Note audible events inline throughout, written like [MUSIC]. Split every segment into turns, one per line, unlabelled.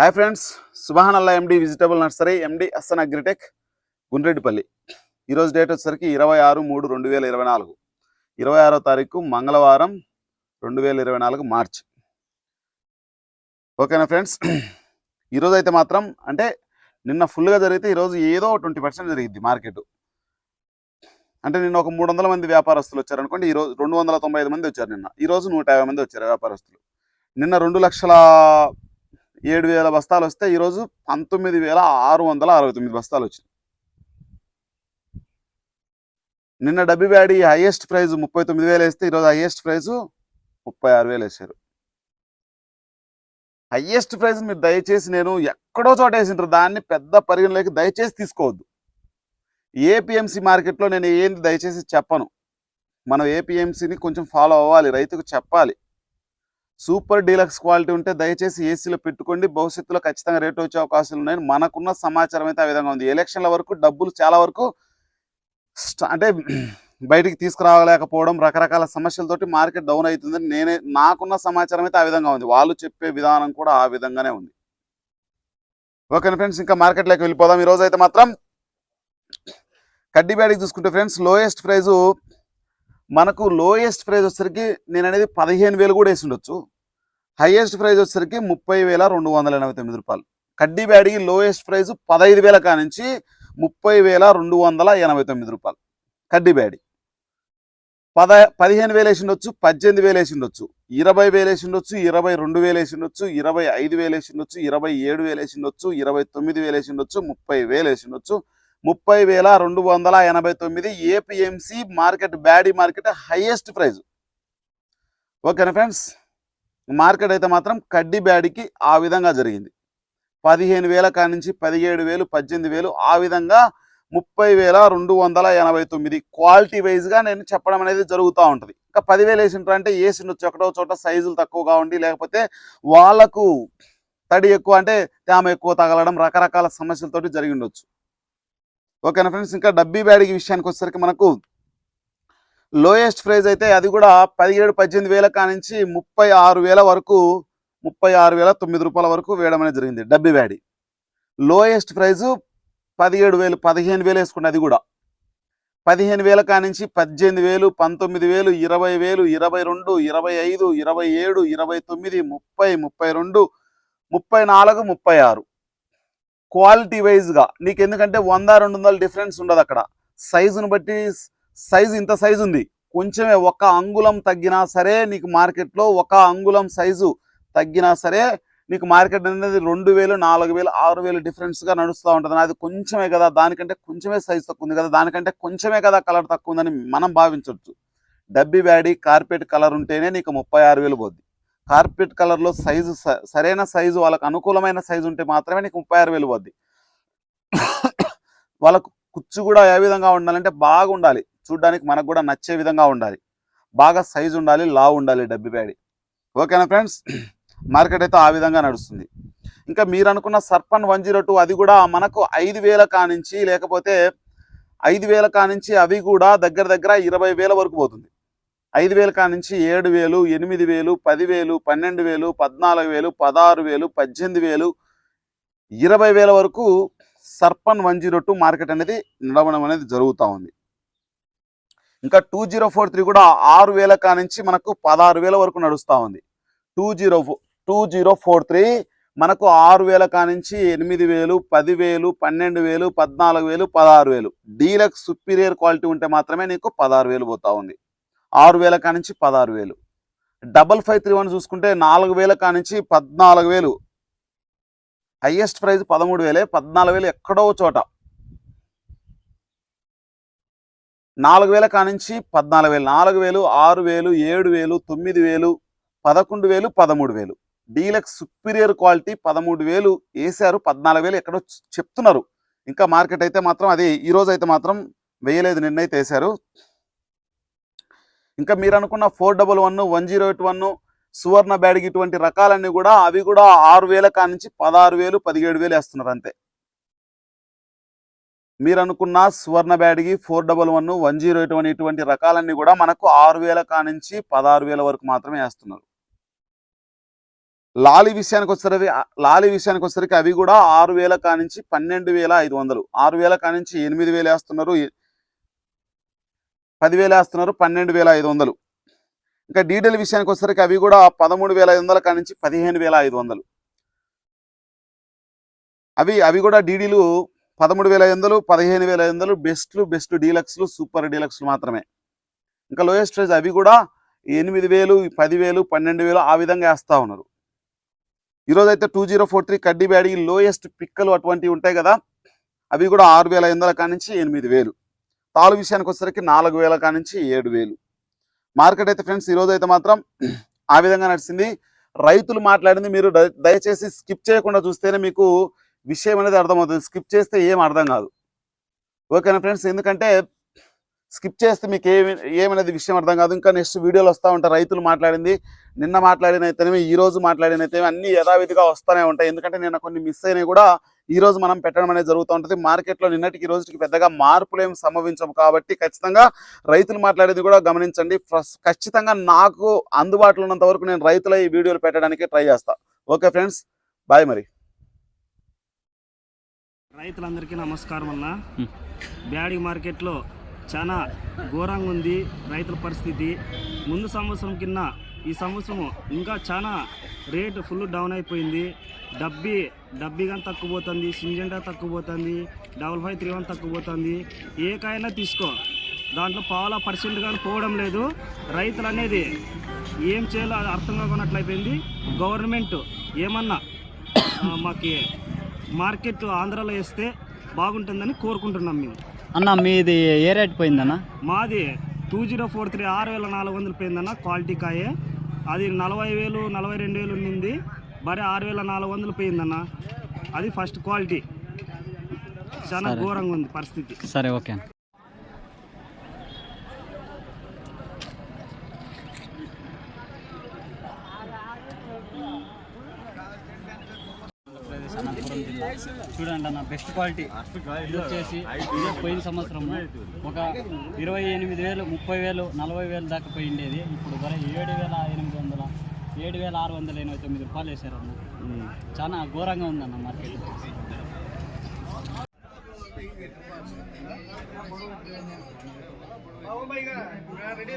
Hi friends Subhan Allah MD vegetable nursery MD అస్సన్ agritech Gundreddipalli ఈరోజు date వచ్చేసరికి ఇరవై ఆరు మూడు రెండు వేల ఇరవై నాలుగు. ఇరవై ఆరో తారీఖు మంగళవారం రెండు వేల ఇరవై నాలుగు మార్చ్. ఓకేనా ఫ్రెండ్స్ ఈరోజు అయితే మాత్రం అంటే నిన్న ఫుల్గా జరిగితే ఈరోజు ఏదో ట్వంటీ పర్సెంట్ జరిగింది మార్కెట్. అంటే నిన్న ఒక మూడు వందల మంది వ్యాపారస్తులు వచ్చారు అనుకోండి ఈరోజు రెండు వందల తొంభై ఐదు మంది వచ్చారు నిన్న. ఈరోజు నూట యాభై మంది వచ్చారు వ్యాపారస్తులు. నిన్న రెండు లక్షల ఏడు వేల బస్తాలు వస్తే ఈరోజు పంతొమ్మిది వేల ఆరు వందల అరవై తొమ్మిది బస్తాలు వచ్చినాయి. నిన్న డబ్బి బ్యాడీ హైయెస్ట్ ప్రైజ్ ముప్పై తొమ్మిది వేలు వేస్తే ఈరోజు హైయెస్ట్ ప్రైజు ముప్పై ఆరు వేలు వేసారు. హయ్యెస్ట్ ప్రైజ్ మీరు దయచేసి నేను ఎక్కడో చోట వేసింటారు దాన్ని పెద్ద పరిగణలోకి దయచేసి తీసుకోవద్దు. ఏపీఎంసీ మార్కెట్లో నేను ఏంది దయచేసి చెప్పను. మనం ఏపీఎంసీని కొంచెం ఫాలో అవ్వాలి. రైతుకు చెప్పాలి. సూపర్ డీలక్స్ క్వాలిటీ ఉంటే దయచేసి ఏసీలో పెట్టుకోండి. భవిష్యత్తులో ఖచ్చితంగా రేట్ వచ్చే అవకాశాలు ఉన్నాయి. మనకున్న సమాచారం అయితే ఆ విధంగా ఉంది. ఎలక్షన్ల వరకు డబ్బులు చాలా వరకు అంటే [CLEARS THROAT] బయటికి తీసుకురావలేకపోవడం రకరకాల సమస్యలతోటి మార్కెట్ డౌన్ అవుతుందని నేనే నాకున్న సమాచారం అయితే ఆ విధంగా ఉంది. వాళ్ళు చెప్పే విధానం కూడా ఆ విధంగానే ఉంది. ఓకే ఫ్రెండ్స్ ఇంకా మార్కెట్లోకి వెళ్ళిపోదాం. ఈరోజు అయితే మాత్రం కడ్డీ చూసుకుంటే ఫ్రెండ్స్ లోయెస్ట్ ప్రైజు మనకు లోయెస్ట్ ప్రైజ్ వచ్చేసరికి నేను అనేది పదిహేను వేలు కూడా వేసి ఉండొచ్చు హైయెస్ట్ ప్రైజ్ వచ్చేసరికి ముప్పై వేల రెండు వందల ఎనభై తొమ్మిది రూపాయలు. కడ్డీ బ్యాడికి లోయెస్ట్ ప్రైజ్ పదహైదు వేల కానించి ముప్పై వేల రెండు వందల ఎనభై తొమ్మిది రూపాయలు. కడ్డీ బ్యాడి. పద పదిహేను వేలు వేసి ఉండొచ్చు పద్దెనిమిది వేలు వేసి ఉండొచ్చు ఇరవై వేలు వేసి ఉండొచ్చు ఇరవై రెండు వేలు వేసి ఉండొచ్చు ఇరవై ఐదు వేలు వేసి ఉండొచ్చు ఇరవై ఏడు వేలు వేసి ఉండొచ్చు ఇరవై తొమ్మిది వేలు వేసి ఉండొచ్చు ముప్పై వేలు వేసి ఉండొచ్చు ముప్పై వేల రెండు వందల ఎనభై తొమ్మిది APMC market Byadgi market highest price. ఓకేనా ఫ్రెండ్స్? మార్కెట్ అయితే మాత్రం కడ్డీ బ్యాడీకి ఆ విధంగా జరిగింది. పదిహేను వేల కాడి నుంచి పదిహేడు వేలు పద్దెనిమిది వేలు ఆ విధంగా ముప్పై వేల రెండు వందల ఎనభై తొమ్మిది క్వాలిటీ వైజ్గా నేను చెప్పడం అనేది జరుగుతూ ఉంటుంది. ఇంకా పదివేలు వేసింటారు అంటే వేసిండొచ్చు ఒకటో చోట సైజులు తక్కువగా ఉండి లేకపోతే వాళ్ళకు తడి ఎక్కువ అంటే తేమ ఎక్కువ తగలడం రకరకాల సమస్యలతోటి జరిగిండొచ్చు ఓకేనా ఫ్రెండ్స్? ఇంకా డబ్బీ బ్యాడికి విషయానికి వచ్చేసరికి మనకు లోయెస్ట్ ప్రైజ్ అయితే అది కూడా పదిహేడు పద్దెనిమిది వేల కానించి ముప్పై ఆరు వేల వరకు ముప్పై ఆరు వేల తొమ్మిది రూపాయల వరకు వేయడం అనేది జరిగింది డబ్బీ బ్యాడి. లోయెస్ట్ ప్రైజ్ పదిహేడు వేలు పదిహేను వేలు వేసుకుంటే అది కూడా. పదిహేను వేల కానించి పద్దెనిమిది వేలు పంతొమ్మిది వేలు ఇరవై వేలు ఇరవై రెండు ఇరవై ఐదు ఇరవై ఏడు ఇరవై తొమ్మిది ముప్పై ముప్పై రెండు ముప్పై నాలుగు ముప్పై ఆరు. క్వాలిటీ వైజ్గా నీకు ఎందుకంటే వంద రెండు వందల డిఫరెన్స్ ఉండదు అక్కడ. సైజును బట్టి సైజు ఇంత సైజు ఉంది. కొంచెమే ఒక అంగుళం తగ్గినా సరే నీకు మార్కెట్లో ఒక అంగుళం సైజు తగ్గినా సరే నీకు మార్కెట్ అనేది రెండు వేలు నాలుగు వేలు ఆరు వేలు డిఫరెన్స్గా నడుస్తూ ఉంటుంది. అది కొంచెమే కదా దానికంటే కొంచెమే సైజు తక్కువ ఉంది కదా దానికంటే కొంచెమే కదా కలర్ తక్కువ ఉందని మనం భావించవచ్చు డబ్బీ బ్యాడీ కార్పెట్ కలర్ ఉంటేనే నీకు ముప్పై ఆరు వేలు పోద్ది. కార్పెట్ కలర్లో సైజు స- సరైన సైజు వాళ్ళకు అనుకూలమైన సైజు ఉంటే మాత్రమే నీకు ముప్పై ఆరు వేలు పోద్ది. వాళ్ళకు కుచ్చు కూడా ఏ విధంగా ఉండాలంటే బాగా ఉండాలి చూడడానికి మనకు కూడా నచ్చే విధంగా ఉండాలి. బాగా సైజు ఉండాలి లావు ఉండాలి డబ్బి బ్యాడి ఓకేనా ఫ్రెండ్స్? మార్కెట్ అయితే ఆ విధంగా నడుస్తుంది. ఇంకా మీరు అనుకున్న సర్పన్ వన్ జీరో టూ అది కూడా మనకు ఐదు వేల కానించి లేకపోతే ఐదు వేల కానించి అవి కూడా దగ్గర దగ్గర ఇరవై వేల వరకు పోతుంది. ఐదు వేల కానించి ఏడు వేలు ఎనిమిది వేలు పదివేలు పన్నెండు వేలు పద్నాలుగు వేలు పదహారు వేలు పద్దెనిమిది వేలు ఇరవై వేల వరకు సర్పన్ వన్ జీరో టూ మార్కెట్ అనేది నడవడం అనేది జరుగుతూ ఉంది. ఇంకా టూ జీరో ఫోర్ త్రీ కూడా ఆరు వేల కానించి మనకు పదహారు వేల వరకు నడుస్తూ ఉంది. Two zero two zero four three మనకు ఆరు వేల కానించి ఎనిమిది వేలు పదివేలు పన్నెండు వేలు పద్నాలుగు వేలు పదహారు వేలు. డీలక్స్ సుపీరియర్ క్వాలిటీ ఉంటే మాత్రమే నీకు పదహారు వేలు పోతా ఉంది. ఆరు వేల కానించి పదహారు వేలు. డబల్ ఫైవ్ త్రీ వన్ చూసుకుంటే నాలుగు వేల కానించి పద్నాలుగు వేలు. హయ్యెస్ట్ ప్రైజ్ పదమూడు వేలే పద్నాలుగు వేలు ఎక్కడో చోట. నాలుగు వేల కానించి పద్నాలుగు వేలు నాలుగు వేలు ఆరు వేలు ఏడు వేలు తొమ్మిది వేలు పదకొండు వేలు పదమూడు వేలు. డీలక్స్ సుపీరియర్ క్వాలిటీ పదమూడు వేలు వేశారు పద్నాలుగు వేలు ఎక్కడో చెప్తున్నారు. ఇంకా మార్కెట్ అయితే మాత్రం అది ఈరోజు అయితే మాత్రం వేయలేదు నిన్నైతే వేశారు. ఇంకా మీరు అనుకున్న four double one one zero eight one Suvarna bad ఇటువంటి రకాలన్నీ కూడా అవి కూడా ఆరు వేల కానించి పదహారు వేలు పదిహేడు వేలు వేస్తున్నారు అంతే. మీరు అనుకున్న Suvarna బ్యాడ్కి four double one one zero eight one ఇటువంటి రకాలన్నీ కూడా మనకు ఆరు వేల కానించి పదహారు వేల వరకు మాత్రమే వేస్తున్నారు. లాలి విషయానికి వచ్చేసరికి లాలి విషయానికి వచ్చేసరికి అవి కూడా ఆరు వేల కానించి పన్నెండు వేల ఐదు వందలు ఆరు వేల కానించి ఎనిమిది వేలు వేస్తున్నారు. పదివేలు వేస్తున్నారు పన్నెండు వేల ఐదు వందలు. ఇంకా డీటెయిల్ విషయానికి వచ్చేసరికి అవి కూడా పదమూడు వేల ఐదు వందల కానించి పదిహేను వేల ఐదు వందలు. అవి అవి కూడా డీడీలు పదమూడు వేల ఐదు వందలు పదిహేను వేల ఐదు వందలు బెస్ట్లు బెస్ట్ డీలక్స్లు సూపర్ డీలక్స్లు మాత్రమే. ఇంకా లోయెస్ట్ రేంజ్ అవి కూడా ఎనిమిది వేలు పదివేలు పన్నెండు వేలు ఆ విధంగా వేస్తూ ఉన్నారు. ఈరోజు అయితే టూ జీరో ఫోర్ త్రీ కడ్డీ బ్యాడీ లోయెస్ట్ పిక్కలు అటువంటివి ఉంటాయి కదా అవి కూడా ఆరు వేల ఐదు వందల కానించి ఎనిమిది వేలు. తాలు విషయానికి వచ్చేసరికి నాలుగు వేల కానించి ఏడు వేలు. మార్కెట్ అయితే ఫ్రెండ్స్ ఈరోజు అయితే మాత్రం ఆ విధంగా నడిచింది. రైతులు మాట్లాడింది మీరు దయచేసి స్కిప్ చేయకుండా చూస్తేనే మీకు విషయం అనేది అర్థమవుతుంది. స్కిప్ చేస్తే ఏం అర్థం కాదు. ఓకేనా ఫ్రెండ్స్? ఎందుకంటే స్కిప్ చేస్తే మీకు ఏమి ఏమనేది విషయం అర్థం కాదు. ఇంకా నెక్స్ట్ వీడియోలు వస్తూ ఉంటాయి రైతులు మాట్లాడింది నిన్న మాట్లాడిన అయితేనేమి ఈ రోజు మాట్లాడిన అయితే అన్ని యథావిధిగా వస్తూనే ఉంటాయి. ఎందుకంటే నిన్న కొన్ని మిస్ అయినాయి కూడా ఈ రోజు మనం పెట్టడం అనేది జరుగుతూ ఉంటుంది. మార్కెట్లో నిన్నటికి ఈ రోజుకి పెద్దగా మార్పులు ఏం సంభవించవు కాబట్టి ఖచ్చితంగా రైతులు మాట్లాడేది కూడా గమనించండి. ఫస్ట్ ఖచ్చితంగా నాకు అందుబాటులో ఉన్నంత వరకు నేను రైతుల ఈ వీడియోలు పెట్టడానికి ట్రై చేస్తా. ఓకే ఫ్రెండ్స్ బాయ్ మరి.
రైతులందరికీ నమస్కారం అన్న. బ్యాడీ మార్కెట్లో చాలా ఘోరంగా ఉంది రైతుల పరిస్థితి. ముందు సంవత్సరం కింద ఈ సంవత్సరం ఇంకా చాలా రేటు ఫుల్ డౌన్ అయిపోయింది. డబ్బీ డబ్బీ కానీ తక్కువ పోతుంది సింజెంటా తక్కువ పోతుంది డబల్ ఫైవ్ త్రీ వన్ తక్కువ పోతుంది. ఏకైనా తీసుకో. దాంట్లో పావుల పర్సెంట్ కానీ పోవడం లేదు. రైతులు అనేది ఏం చేయాలో అది అర్థం కాకున్నట్లయిపోయింది గవర్నమెంట్ ఏమన్నా మాకి మార్కెట్ ఆంధ్రాలో వేస్తే బాగుంటుందని కోరుకుంటున్నాం మేము.
అన్న మీది ఏ రేట్ పోయిందన్న?
మాది టూ జీరో ఫోర్ త్రీ ఆరు వేల నాలుగు వందలు పోయిందన్న క్వాలిటీ కాయే. అది నలభై వేలు నలభై రెండు వేలు ఉండింది మరి ఆరు వేల నాలుగు వందలు పోయిందన్న. అది ఫస్ట్ క్వాలిటీ చాలా. ఘోరంగా ఉంది పరిస్థితి.
సరే ఓకే. చూడండి అన్న బెస్ట్ క్వాలిటీ ఇది వచ్చేసి పోయిన సంవత్సరం ఒక ఇరవై ఎనిమిది వేలు ముప్పై వేలు నలభై వేలు దాకా పోయిండేది ఇప్పుడు ఏడు వేల ఎనిమిది ఏడు వేల ఆరు వందల ఎనభై తొమ్మిది రూపాయలు వేసారు అన్న చాలా ఘోరంగా ఉందన్న మార్కెట్ రెడీ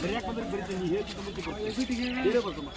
ಬರೆಯಕ್ಕೆ ಬಂದ್ರೆ ಬರೀತೀನಿ? ಹೇಗೆ ಬರ್ತಮ್ಮ